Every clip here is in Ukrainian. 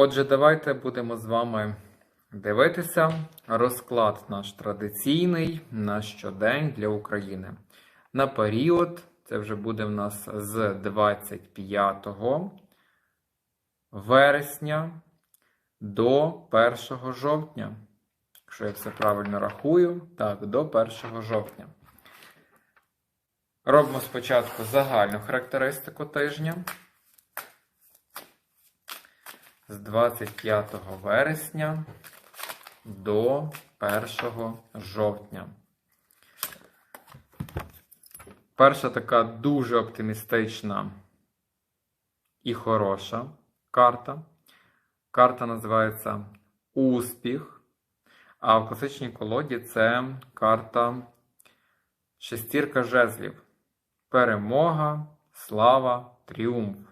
Отже, давайте будемо з вами дивитися розклад наш традиційний на щодень для України. На період, це вже буде в нас з 25 вересня до 1 жовтня. Якщо я все правильно рахую, так, до 1 жовтня. Робимо спочатку загальну характеристику тижня. З 25 вересня до 1 жовтня. Перша така дуже оптимістична і хороша карта. Карта називається Успіх. А в класичній колоді це карта Шестірка жезлів. Перемога, слава, тріумф.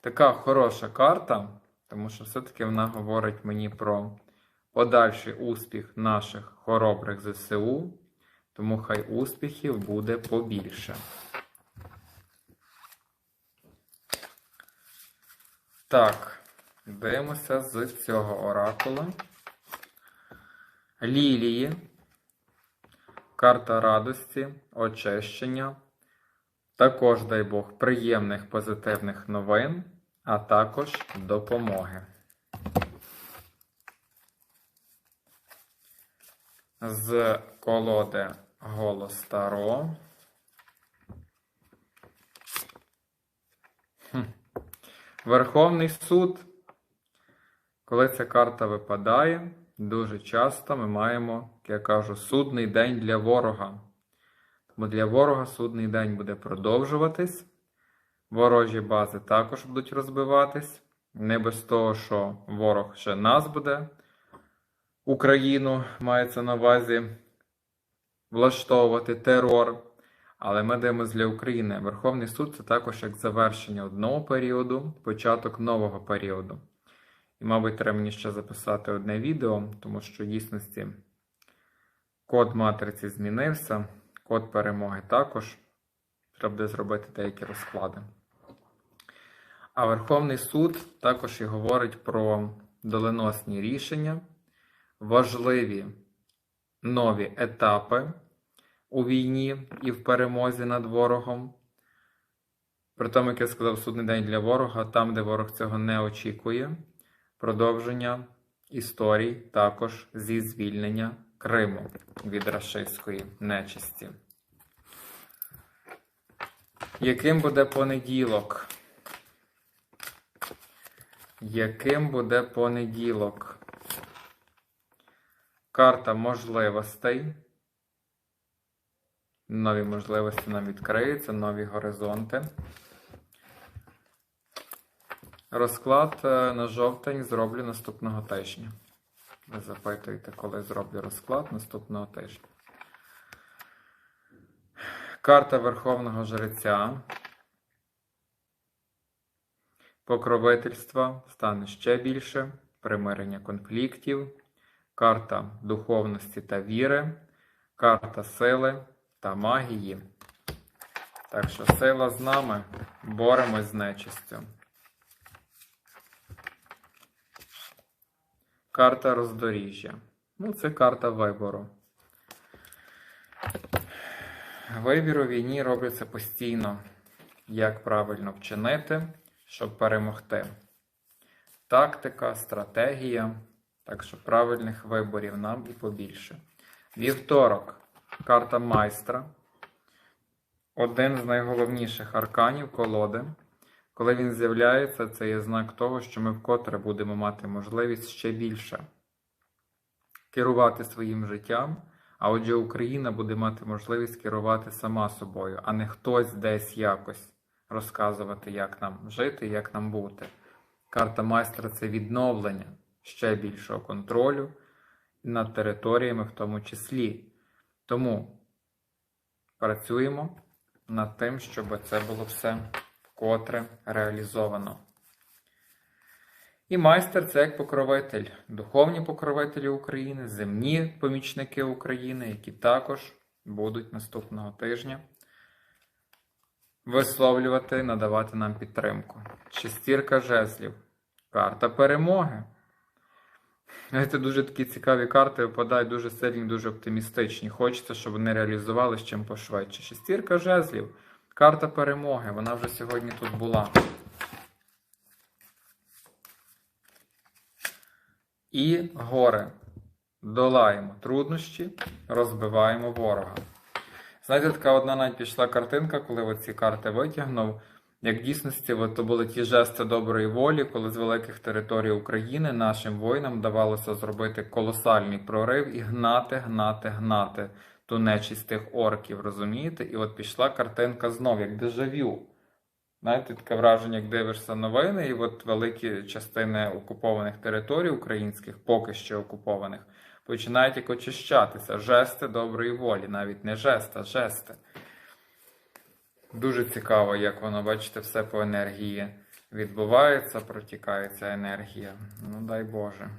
Така хороша карта, тому що все-таки вона говорить мені про подальший успіх наших хоробрих ЗСУ, тому хай успіхів буде побільше. Так, дивимося з цього оракула. Лілії. Карта радості, очищення. Також, дай Бог, приємних позитивних новин, а також допомоги. З колоди Голос Таро. Хм. Верховний суд. Коли ця карта випадає, дуже часто ми маємо, як я кажу, судний день для ворога. Тому для ворога судний день буде продовжуватись. Ворожі бази також будуть розбиватись. Не без того, що ворог ще нас буде. Україну мається на увазі влаштовувати терор. Але ми дивимося для України. Верховний суд це також як завершення одного періоду, початок нового періоду. І, мабуть, треба мені ще записати одне відео, тому що в дійсності код матриці змінився, код перемоги також. Треба буде зробити деякі розклади. А Верховний суд також і говорить про доленосні рішення, важливі нові етапи у війні і в перемозі над ворогом. При тому, як я сказав, судний день для ворога, там, де ворог цього не очікує, продовження історій також зі звільнення Криму від рашистської нечисті. Яким буде понеділок? Яким буде понеділок? Карта можливостей. Нові можливості нам відкриються, нові горизонти. Розклад е, на жовтень зроблю наступного тижня. Ви запитуєте, коли зроблю розклад наступного тижня. Карта Верховного Жреця. Покровительства стане ще більше. Примирення конфліктів. Карта духовності та віри. Карта сили та магії. Так що сила з нами. Боремось з нечистю. Карта роздоріжжя. Ну, це карта вибору. Вибір у війні робиться постійно. Як правильно вчинити, щоб перемогти. Тактика, стратегія. Так що правильних виборів нам і побільше. Вівторок. Карта майстра. Один з найголовніших арканів колоди. Коли він з'являється, це є знак того, що ми вкотре будемо мати можливість ще більше керувати своїм життям. А отже, Україна буде мати можливість керувати сама собою, а не хтось десь якось розказувати, як нам жити, як нам бути. Карта майстра це відновлення ще більшого контролю над територіями в тому числі. Тому працюємо над тим, щоб це було все вкотре реалізовано. І майстер це як покровитель, духовні покровителі України, земні помічники України, які також будуть наступного тижня висловлювати, надавати нам підтримку. Шестірка жезлів. Карта перемоги. Знаєте, дуже такі цікаві карти випадають, дуже сильні, дуже оптимістичні. Хочеться, щоб вони реалізувалися чим пошвидше. Шестірка жезлів. Карта перемоги. Вона вже сьогодні тут була. І горе. Долаємо труднощі, розбиваємо ворога. Знаєте, така одна навіть пішла картинка, коли оці карти витягнув. Як в дійсності, то були ті жести доброї волі, коли з великих територій України нашим воїнам вдавалося зробити колосальний прорив і гнати, гнати, гнати ту нечість тих орків, розумієте? І от пішла картинка знов, як дежавю. Знаєте, таке враження, як дивишся новини, і от великі частини окупованих територій українських, поки що окупованих, починають як очищатися. Жести доброї волі, навіть не жест, а жести. Дуже цікаво, як воно, бачите, все по енергії відбувається, протікає ця енергія. Ну, дай Боже.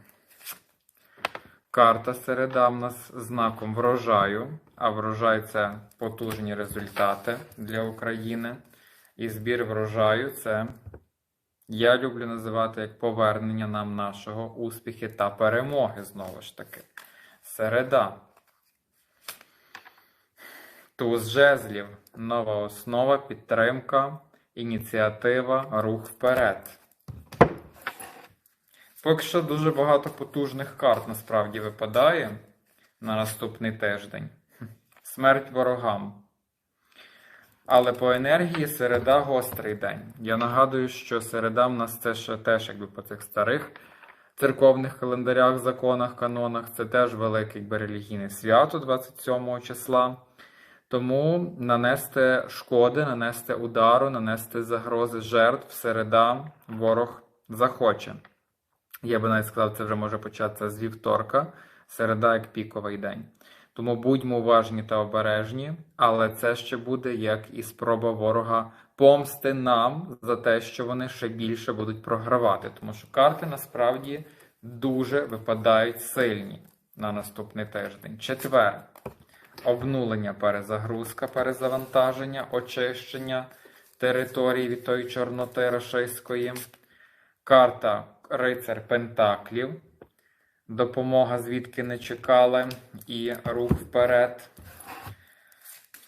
Карта середа в нас знаком врожаю, а врожай це потужні результати для України. І збір врожаю це я люблю називати як повернення нам нашого успіхи та перемоги знову ж таки. Середа. Туз жезлів. Нова основа, підтримка, ініціатива, рух вперед. Поки що дуже багато потужних карт насправді випадає на наступний тиждень. Смерть ворогам. Але по енергії середа гострий день. Я нагадую, що середа в нас це ще теж, якби по цих старих церковних календарях, законах, канонах, це теж велике якби, релігійне свято 27 числа. Тому нанести шкоди, нанести удару, нанести загрози жертв середа ворог захоче. Я би навіть сказав, це вже може початися з вівторка, середа як піковий день. Тому будьмо уважні та обережні, але це ще буде як і спроба ворога помсти нам за те, що вони ще більше будуть програвати. Тому що карти насправді дуже випадають сильні на наступний тиждень. Четвер. Обнулення, перезагрузка, перезавантаження, очищення території від тої чорноти рашистської. Карта Рицар Пентаклів. Допомога звідки не чекали. І рух вперед.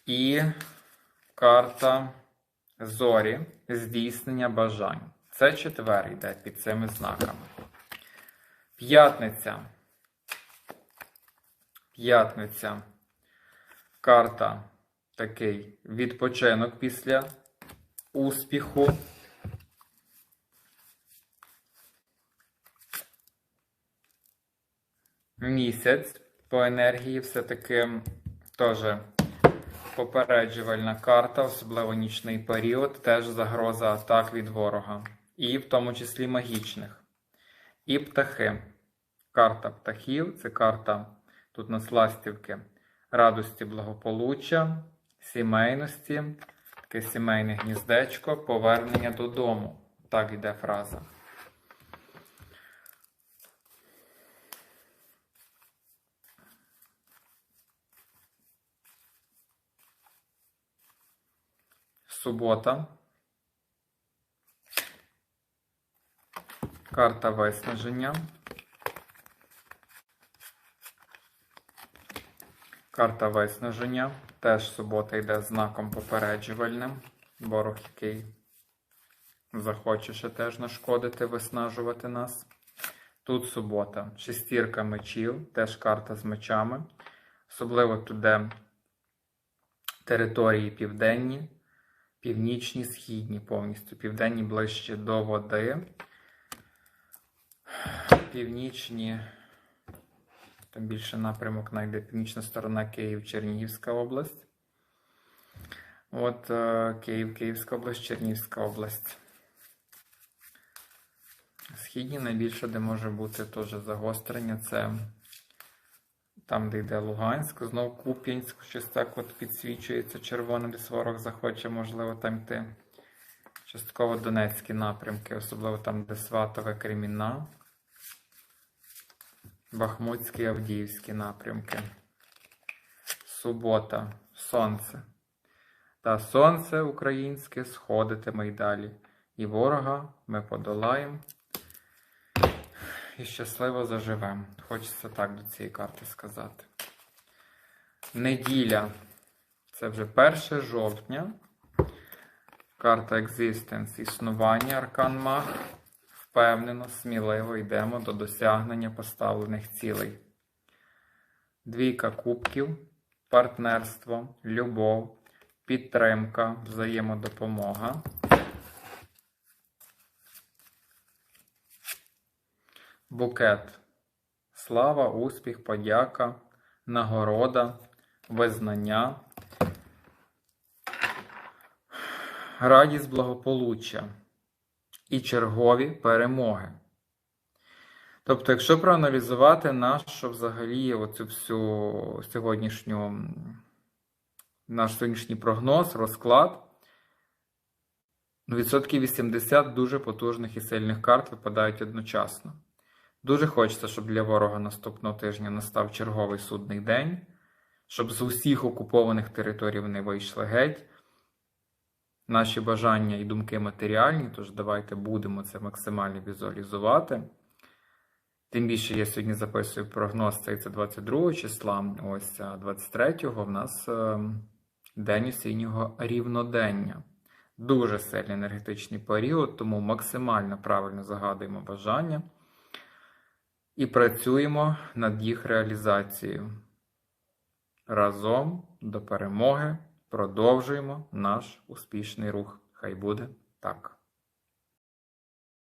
І карта Зорі. Здійснення бажань. Це четвер йде під цими знаками. П'ятниця. П'ятниця. Карта такий відпочинок після успіху. Місяць по енергії все-таки теж попереджувальна карта, особливо нічний період, теж загроза атак від ворога. І в тому числі магічних. І птахи. Карта птахів це карта тут на сластівки радості благополуччя, сімейності, таке сімейне гніздечко, повернення додому. Так йде фраза. Субота. Карта виснаження. Карта виснаження. Теж субота йде знаком попереджувальним. Ворог, який захоче ще теж нашкодити, виснажувати нас. Тут субота. Шестірка мечів, теж карта з мечами. Особливо тут де території південні, північні, східні повністю. Південні ближче до води. Північні. Там більше напрямок знайде північна сторона Київ, Чернігівська область. От е, Київ, Київська область, Чернігівська область. Східні найбільше, де може бути теж загострення, це там, де йде Луганськ, знов Куп'янськ, щось так от підсвічується червоним, десь ворог захоче, можливо, там йти. Частково Донецькі напрямки, особливо там, де Сватове, Кремінна. Бахмутські Авдіївські напрямки. Субота. Сонце. Та сонце українське сходитиме й далі. І ворога ми подолаємо. І щасливо заживемо. Хочеться так до цієї карти сказати. Неділя. Це вже 1 жовтня. Карта Existence, існування Аркан Маг. Впевнено, сміливо йдемо до досягнення поставлених цілей. Двійка кубків, партнерство, любов, підтримка, взаємодопомога. Букет. Слава, успіх, подяка, нагорода, визнання, радість благополуччя і чергові перемоги. Тобто, якщо проаналізувати нашу взагалі оцю всю сьогоднішню, наш сьогоднішній прогноз, розклад, ну, відсотків 80 дуже потужних і сильних карт випадають одночасно. Дуже хочеться, щоб для ворога наступного тижня настав черговий судний день, щоб з усіх окупованих територій вони вийшли геть. Наші бажання і думки матеріальні, тож давайте будемо це максимально візуалізувати. Тим більше я сьогодні записую прогноз, цей це 22 числа, ось 23-го в нас е, день осіннього рівнодення. Дуже сильний енергетичний період, тому максимально правильно загадуємо бажання і працюємо над їх реалізацією. Разом до перемоги продовжуємо наш успішний рух. Хай буде так.